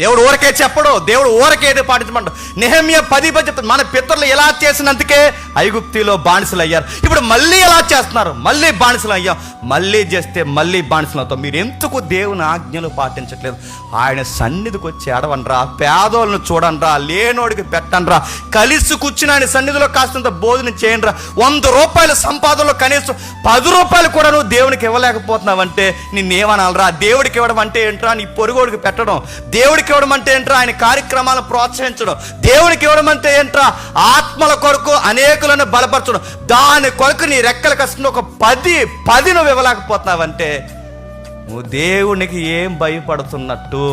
దేవుడు ఊరకే చెప్పడు దేవుడు ఊరకేది ఏదో నిహమ్య పది పది చెప్తాడు మన పితరులు ఎలా చేసినందుకే ఐగుప్తిలో బానిసలు అయ్యారు. ఇప్పుడు మళ్ళీ ఎలా చేస్తున్నారు? మళ్ళీ బానిసలు అయ్యాం. మళ్ళీ చేస్తే మళ్ళీ బానిసలు అవుతాం. మీరు ఎందుకు దేవుని ఆజ్ఞలు పాటించట్లేదు? ఆయన సన్నిధికి వచ్చి ఎడవనరా పేదోళ్ళను చూడండిరా లేనోడికి పెట్టండిరా కలిసి కూర్చుని ఆయన సన్నిధిలో కాస్తంత భోజనం చేయండిరా. వంద రూపాయల సంపాదనలో కనీసం పది రూపాయలు కూడా నువ్వు దేవునికి ఇవ్వలేకపోతున్నావంటే నిన్నేమనాలరా? దేవుడికి ఇవ్వడం అంటే ఏంట్రా? నీ పొరుగోడికి పెట్టడం. దేవుడికి దేవునికి ఇవ్వడం అంటే ఏంట్రా? ఆయన కార్యక్రమాలను ప్రోత్సహించడం. దేవునికి ఇవ్వడం అంటే ఏంట్రా? ఆత్మల కొరకు అనేకులను బలపరచడం. దాని కొరకు నీ రెక్కల కష్టం ఒక పది పది నువ్వు ఇవ్వలేకపోతున్నావంటే నువ్వు దేవునికి ఏం భయపడుతున్నట్టు?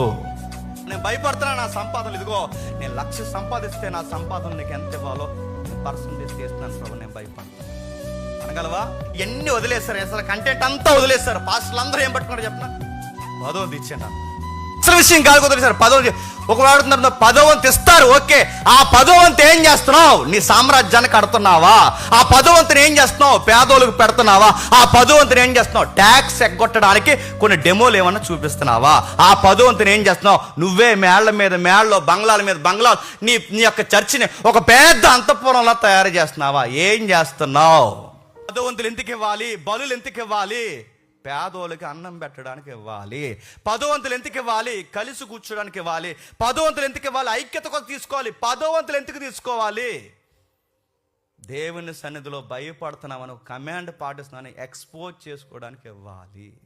నేను భయపడుతున్నా నా సంపాదనలు. ఇదిగో నేను లక్ష సంపాదిస్తే నా సంపాదన నీకు ఎంత ఇవ్వాలో పర్సంటేజ్ చేస్తున్నాను ప్రభు నేను భయపడుతున్నాను. అనగలవా? ఇవన్నీ వదిలేస్తారు అసలు కంటెంట్ అంతా వదిలేస్తారు పాస్టర్లు అందరూ ఏం పట్టుకున్నారు చెప్పిన? పదవంతి ఇచ్చాను అసలు విషయం కాదు వదిలేశారు పదవంతి ఒక వాడుతున్నారు పదవంతి ఇస్తారు ఓకే. ఆ పదవంతి ఏం చేస్తున్నావు? నీ సామ్రాజ్యాన్ని కడుతున్నావా? ఆ పదవంతిని ఏం చేస్తున్నావు? పేదోళ్ళకి పెడుతున్నావా? ఆ పదవంతిని ఏం చేస్తున్నావు? ట్యాక్స్ ఎగ్గొట్టడానికి కొన్ని డెమోలు ఏమన్నా చూపిస్తున్నావా? ఆ పదవంతిని ఏం చేస్తున్నావు? నువ్వే మేళ్ళ మీద మేళ్ళలో బంగ్లాల మీద బంగ్లాలు నీ నీ యొక్క చర్చిని ఒక పెద్ద అంతఃపురంలో తయారు చేస్తున్నావా? ఏం చేస్తున్నావు? పదవంతులు ఎందుకు ఇవ్వాలి? బలులు ఎందుకు ఇవ్వాలి? పేదోళ్ళకి అన్నం పెట్టడానికి ఇవ్వాలి. పదవంతులు ఎందుకు ఇవ్వాలి? కలిసి కూర్చోడానికి ఇవ్వాలి. పదవంతులు ఎందుకు ఇవ్వాలి? ఐక్యత కొరకు తీసుకోవాలి. పదవంతులు ఎందుకు తీసుకోవాలి? దేవుని సన్నిధిలో భయపడుతున్నామని కమాండ్ పాటిస్తున్నాను ఎక్స్పోజ్ చేసుకోవడానికి ఇవ్వాలి.